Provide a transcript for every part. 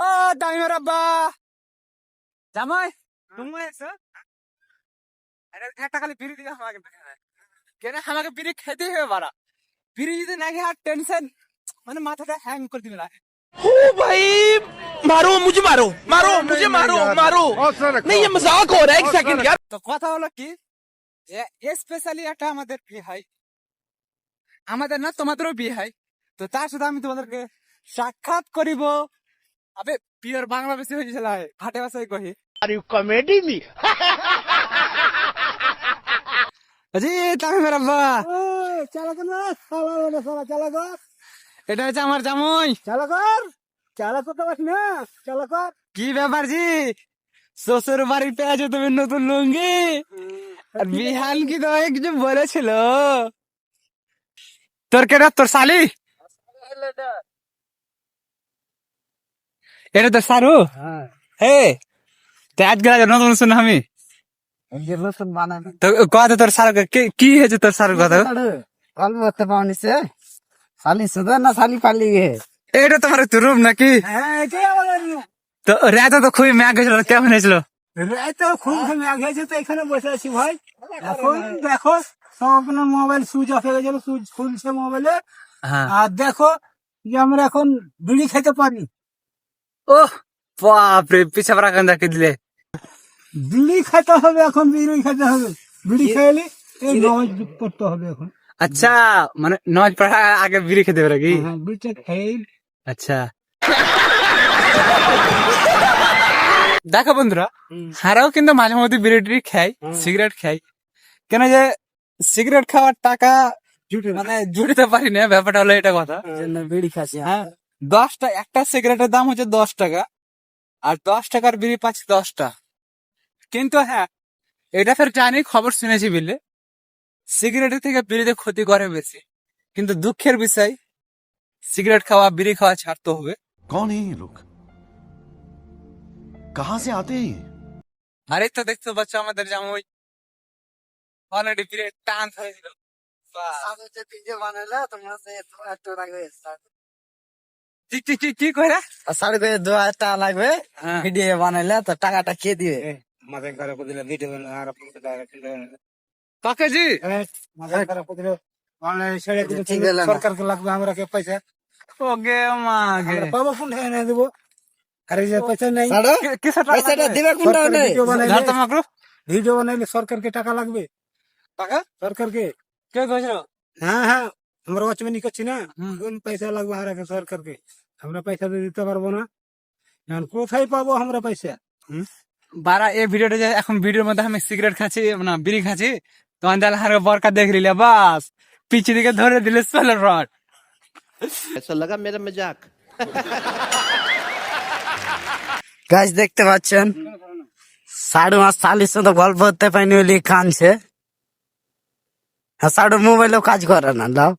ও দামিমার আব্বা জামাই তুমি এসো আরে একটা খালি বিড়ি দিলে আমাকে কেন আমাকে বিড়ি খেতে হবে বাড়া বিড়ি যদি না খেয়ে আর টেনশন মানে মাথাটা হ্যাং করে দিবে না ओ भाई मारो मुझे मारो मारो मुझे मारो मारो नहीं ये मजाक हो रहा है एक सेकंड यार তো কথা হলো কি স্পেশালি একটা আমাদের বিয়ে হয় আমাদের না তোমাদেরও বিয়ে হয় তো তার সাথে আমি তোমাদেরকে সাক্ষাৎ করিব আবে পিওর বাংলা বেশি হয়ে ভাষায় কহে। আর ইউ কমেডি মি তামি মেরা বা সালা সালা এটা হচ্ছে আমার জামুই। চালা কর তো করতে পারছ না চালা কর কি ব্যাপার জি? শ্বশুর বাড়িতে পেয়েছ তুমি নতুন লুঙ্গি? আর হ্যাঁ। বিহান কি তো কিছু বলেছিল? তোর কেটা তোর শালি? এটা তো সারু। হ্যাঁ। হে তো আজকে আজ নতুন শুনে আমি। তো কথা তোর সারু কি- হয়েছে তোর সারুর কথা? কল করতে পাওনি সে শালি সুদা না শালি পালি গে? এটা তোমার একটু রুম নাকি? হ্যাঁ তো রাতে তো খুবই ম্যাগ হয়েছিল কেমন হয়েছিল? রাতে খুব আগে হয়েছে তো এখানে বসে আছি ভাই। এখন দেখো আপনার মোবাইল সুইচ অফ হয়ে গেছিল সুইচ খুলছে মোবাইলে। হ্যাঁ। আর দেখো যে আমরা এখন বিড়ি খেতে পারি। ও বাপরে পিছা পড়া কান দিলে। বিড়ি খেতে হবে এখন বিড়ি খেতে হবে। বিড়ি খেলে এই নমাজ করতে হবে এখন। আচ্ছা মানে নজ পড়া আগে বিড়ি খেতে পারে কি হ্যাঁ বিড়িটা খেয়ে আচ্ছা। দেখো বন্ধুরা হারাও কিন্তু মাঝে মধ্যে বিড়ি টিড়ি খাই সিগারেট খাই কেন যে সিগারেট খাওয়ার টাকা মানে জুড়িতে পারি না ব্যাপারটা হলো এটা কথা। বিড়ি খাচ্ছি হ্যাঁ দশটা একটা সিগারেটের দাম হচ্ছে দশ টাকা আর দশ টাকার বিড়ি পাচ্ছি দশটা। কিন্তু হ্যাঁ এটা ফের জানি খবর শুনেছি বিলে সিগারেটের থেকে বিড়িতে ক্ষতি করে বেশি। কিন্তু দুঃখের বিষয় সিগারেট খাওয়া বিড়ি খাওয়া ছাড়তে হবে। কন লোক? কাহা সে আতে আরে তো দেখতে পাচ্ছ আমাদের যেমন ওই অলরেডি পিরিয়ড টান হয়েছিল বানালে তোমরা কি কি কি কি কইরা? সাড়ে করে দু হাজার টাকা লাগবে। হ্যাঁ। ভিডিও বানাইলে তো টাকাটা কে দিবে? মাথায় খারাপ করে দিলে ভিডিও আর কাকে জি মাথায় খারাপ করে দিলে অনলাইন ছেড়ে দিলে ঠিক হলো না। সরকারকে লাগবে আমরা কে পয়সা। ওগে মাগে আমরা পাবো কোন টাকা এনে দেবো। আর এই যে পয়সা নেই। কি- কিসের টাকা পয়সাটা লাগবে? দিবে কোন টাকা ভিডিও বানাইলে ঝাড় তো মাকড়ু। ভিডিও বানাইলে সরকারকে টাকা লাগবে। টাকা? সরকারকে। কে কইছিল? হ্যাঁ হ্যাঁ। আমরা ওয়াচম্যানই করছি না হুম। কোন পয়সা লাগবে আর আগে সরকারকে আমরা পয়সা তো দিতে পারবো না এখন কোথায় পাবো আমরা পয়সা বারা এই ভিডিওটা যে এখন ভিডিওর মধ্যে আমি সিগারেট খাচ্ছি না বিড়ি খাচ্ছি তখন তাহলে হারে বরকা দেখ নিলে বাস পিছু দিকে ধরে দিলে চলে রড ऐसा लगा मेरा मजाक গাছ দেখতে পাচ্ছেন সাড়ে মাস চালিশ তো গল্প হতে পাইনি বলে কানছে হ্যাঁ সাড়ে মোবাইলেও কাজ করে না দাও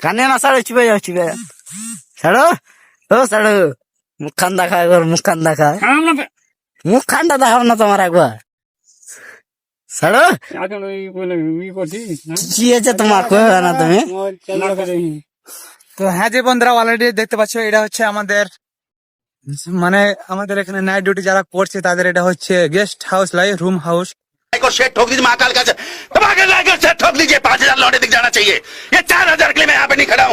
কানে না সাড়ে চিপে যাও চিপে যাও। সাড়ো ও সাড়ো মুখখান দেখা একবার মুখখান দেখা মুখখানটা দেখাও না তোমার একবার। সাড়ো কি আছে তোমার? কবে না তুমি? তো হ্যাঁ যে বন্ধুরা অলরেডি দেখতে পাচ্ছ এটা হচ্ছে আমাদের মানে আমাদের এখানে নাইট ডিউটি যারা করছে তাদের এটা হচ্ছে গেস্ট হাউস লাই রুম হাউস को शेट ठोक दीजिए, महाकाल का ठोक दीजिए, पाँच हज़ार लौटे दिख जाना चाहिए। ये चार हज़ार के लिए मैं यहाँ पे नहीं खड़ा